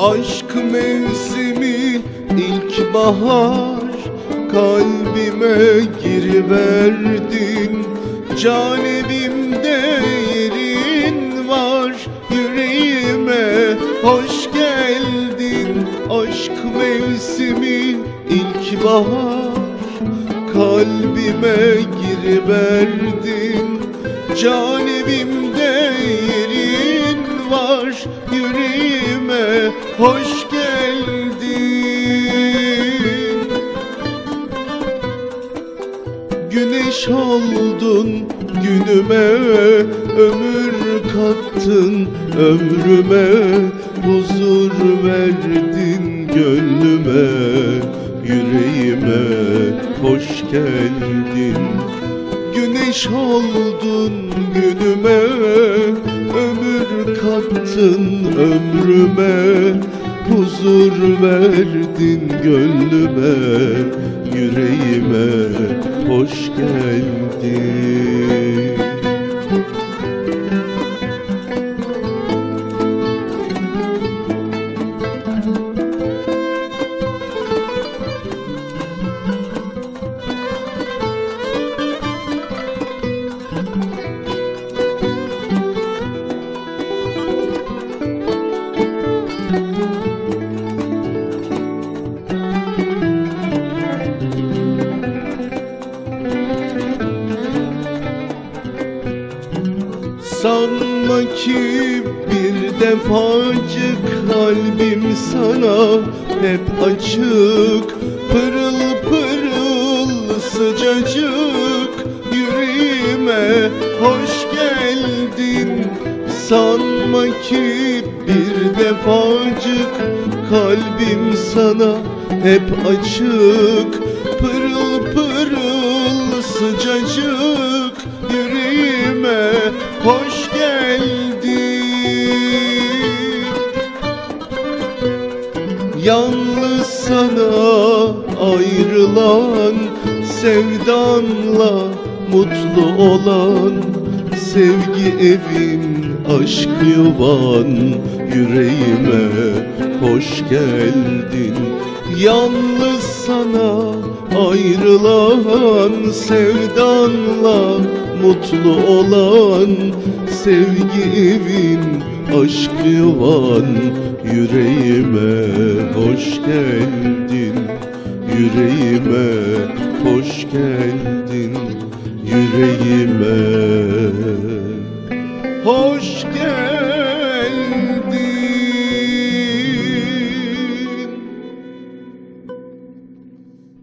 Aşk mevsimi ilkbahar Kalbime giriverdin Can evimde yerin var. Yüreğime hoş geldin. Aşk mevsimi ilkbahar Kalbime giriverdin Can evimde Yüreğime hoş geldin. Güneş oldun günüme Ömür kattın ömrüme. Huzur verdin gönlüme Yüreğime hoş geldin. Güneş oldun günüme kattın ömrüme Huzur verdin gönlüme Yüreğime hoş geldin Sanma ki bir defacık kalbim sana hep açık. Pırıl pırıl sıcacık yüreğime hoş geldin. Sanma ki bir defacık kalbim sana hep açık. Pırıl pırıl sıcacık yüreğime hoş geldin. Yalnız sana ayrılan sevdanla mutlu olan Sevgi evin aşk yuvan yüreğime hoş geldin Yalnız sana ayrılan sevdanla mutlu olan Sevgi evin aşk yuvan yüreğime hoş geldin. Yüreğime hoş geldin yüreğime hoş geldin